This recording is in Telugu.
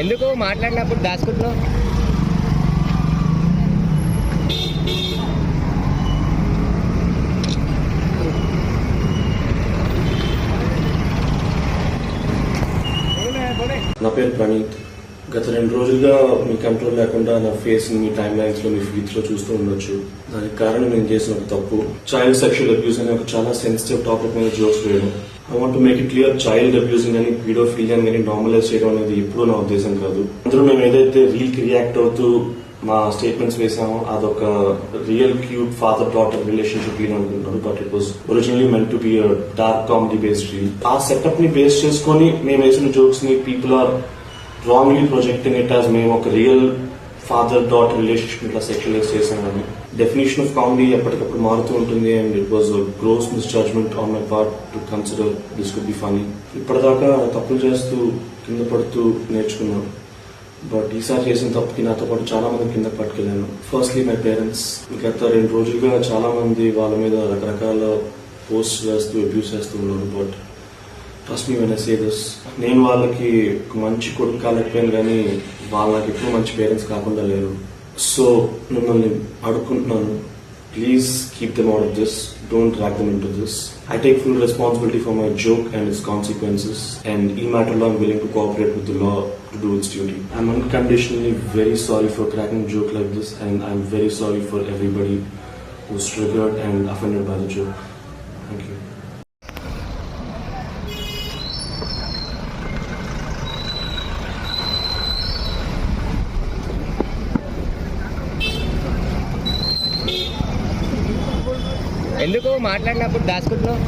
ఎందుకు మాట్లాడినప్పుడు దాచుకుంటున్నావు? నా పేరు ప్రణీత్. గత రెండు రోజులుగా మీ కంట్రోల్ లేకుండా నా ఫేస్ మీ టైమ్ లైన్స్లో మీ ఫీడ్స్లో చూస్తూ ఉండొచ్చు. దానికి కారణం నేను చేసిన ఒక తప్పు. చైల్డ్ సెక్షువల్ అబ్యూస్ అనే ఒక చాలా సెన్సిటివ్ టాపిక్ మీద జోక్స్ వేయడం. I want make it clear child abusing అని పీడోఫీలియన్ కానీ నార్మలైజ్ చేయడం అనేది ఎప్పుడూ నా ఉద్దేశం కాదు. అందులో మేము ఏదైతే రీల్కి రియాక్ట్ అవుతూ మా స్టేట్మెంట్స్ వేసామో అదొక real cute father daughter relationship reel అనుకుంటున్నారు but it was originally meant to be dark comedy based reel ఆ సెటప్ని బేస్ చేసుకొని మేము వేసిన జోక్స్ని people are wrongly projecting it as మేము ఒక రియల్ ఫాదర్ డాట్ రిలేషన్షిప్ ఇట్లా సెక్యులైజ్ చేసామని డెఫినేషన్ ఆఫ్ కామెడీ ఎప్పటికప్పుడు మారుతూ ఉంటుంది and it was gross misjudgement on my part to consider this could be funny ఇప్పటిదాకా తప్పులు చేస్తూ కింద పడుతూ నేర్చుకున్నాను బట్ ఈసారి చేసిన తప్పుకి నాతో పాటు చాలా మంది కింద పట్టుకెళ్ళాను. ఫస్ట్లీ మై పేరెంట్స్ గత రెండు రోజులుగా చాలా మంది వాళ్ళ మీద రకరకాల పోస్ట్ వేస్తూ అబ్యూస్ చేస్తూ ఉన్నారు. But trust me when this నేను వాళ్ళకి మంచి కొడుకు కాలేకపోయాను కానీ వాళ్ళకి ఎప్పుడు మంచి పేరెంట్స్ కాకుండా లేరు. సో మిమ్మల్ని అడుక్కుంటున్నాను. Please keep them out of this don't drag them into this I take full responsibility for my joke and its consequences and ఈ మ్యాటర్లో I'm willing to cooperate with the law to do its duty I'm unconditionally very sorry for cracking joke like this and I'm very sorry for everybody who's triggered and offended by the joke thank you ఎందుకు మాట్లాడినప్పుడు దాచుకుంటున్నావు?